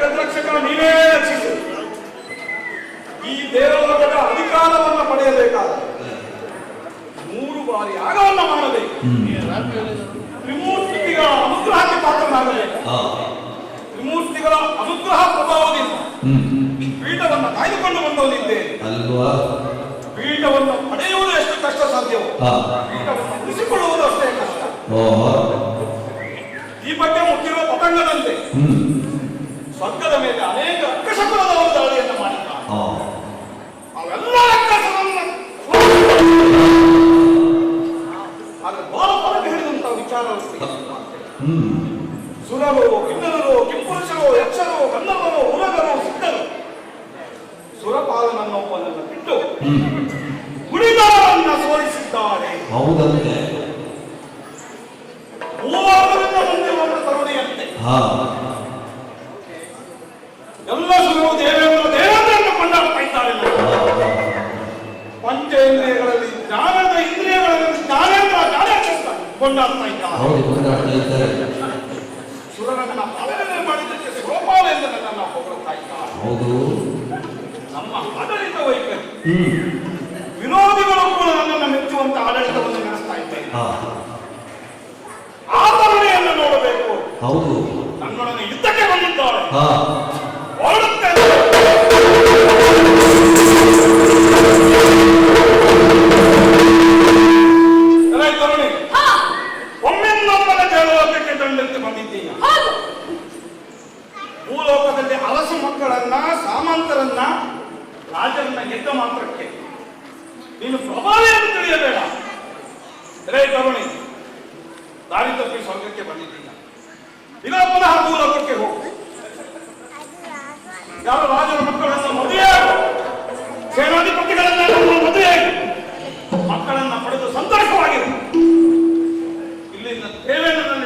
ಜಗದ್ರಕ್ಷಕನು ನೀವೇ ರಕ್ಷಿಸು ಈ ದೇವಲೋಕದ ಅಧಿಕಾರವನ್ನು ಪಡೆಯಬೇಕಾದ ಮೂರು ಬಾರಿ ಯಾಗವನ್ನು ಮಾಡಬೇಕು. ತ್ರಿಮೂರ್ತಿಗಳ ಅನುಗ್ರಹಕ್ಕೆ ಪಾತ್ರನಾಗಬೇಕು. ತ್ರಿಮೂರ್ತಿಗಳ ಅನುಗ್ರಹ ಪ್ರಭಾವದಿಂದ ಪೀಠವನ್ನು ಕಾಯ್ದುಕೊಂಡು ಬಂದವನಿದ್ದೇನೆ ಅಲ್ವಾ? ಪೀಠವನ್ನು ಪಡೆಯುವುದು ಎಷ್ಟು ಕಷ್ಟ ಸಾಧ್ಯವೋ? ಪೀಠವನ್ನು ಉಳಿಸಿಕೊಳ್ಳುವುದು ಅಷ್ಟೇ ಕಷ್ಟ. ಈ ಬಗ್ಗೆ ಮುಖ್ಯವ ಪತಂಗದಂತೆ. ಸ್ವರ್ಗದ ಮೇಲೆ ಅನೇಕ ಅಕ್ಕಶಕುಲದವರು ದಾಳಿಯನ್ನು ಮಾಡಿದ್ದಾರೆ. ಅವೆಲ್ಲ ಅಕ್ಕಸರನ್ನ ಆದ್ರೆ ಗೋಲಫಲಕ್ಕೆ ಹಿಡಿದಂತಹ ವಿಚಾರ ಸುರರು ಕಿನ್ನರರು ಕಿಂಪುರುಷರು ಯಕ್ಷರು ಕನ್ನಡರು ಉರಗರು ಸಿದ್ಧರು. ಸುರಪಾಲನನ್ನೊಬ್ಬನನ್ನು ಬಿಟ್ಟು ಹ್ಮ್. ಉಳಿದವರನ್ನ ಸೋಲಿಸಿದ್ದಾರೆ. ಹೌದಂತೆ. ಮೂವರನ್ನ ಮುಂದೆ ಒಂದು ತರುಣಿಯಂತೆ. ಹಾ. ಕೊಂಡಾಡ್ತಾ ಇದ್ದಾರೆ ಹೌದು ಕೊಂಡಾಡ್ತಾ ಇದ್ದಾರೆ. ಸುರರನ್ನ ಪಾಲನೆ ಮಾಡಿದ್ದಕ್ಕೆ ಗೋಪಾಲ ಎಂದು ನನ್ನನ್ನು ಹೊಗಳುತ್ತಾ ಇದ್ದಾರೆ ಹೌದು. ನಮ್ಮ ಆಡಳಿತ ವೈಖರಿ. ವಿರೋಧಿಗಳು ಕೂಡ ನನ್ನನ್ನು ಮೆಚ್ಚುವಂತ ಆಡಳಿತವನ್ನು ನಡೆಸ್ತಾ ಇದ್ದೇನೆ ಆಧರಣೆಯನ್ನು ಆಚರಣೆಯನ್ನು ನೋಡಬೇಕು. ಹೌದು. ನನ್ನೊಡನೆ ಯುದ್ಧಕ್ಕೆ ಬಂದಿದ್ದಾರೆ. ಹೌದು ಭೂಲೋಕದಲ್ಲಿ ಅರಸು ಮಕ್ಕಳನ್ನ, ಸಾಮಂತರನ್ನ ರಾಜರನ್ನ ಗೆದ್ದ ಮಾತ್ರಕ್ಕೆ. ನೀನು ಪ್ರಭಾವಿಯನ್ನು ತಿಳಿಯಬೇಡ. ರೇ ತರುಣಿ ದಾರಿ ತಪ್ಪಿ ಸ್ವರ್ಗಕ್ಕೆ ಬಂದಿದ್ದೀಯ ಈಗ ಪುನಃ ಭೂಲೋಕಕ್ಕೆ ಹೋಗು. ಯಾರು ರಾಜರ ಮಕ್ಕಳನ್ನ ಮದುವೆ. ಸೇನಾಧಿಪತಿಗಳನ್ನ ಮದುವೆ. ಮಕ್ಕಳನ್ನ ಪಡೆದು ಸಂತೋಷವಾಗಿರು. ಸೇವೆನ ಸೋಲನ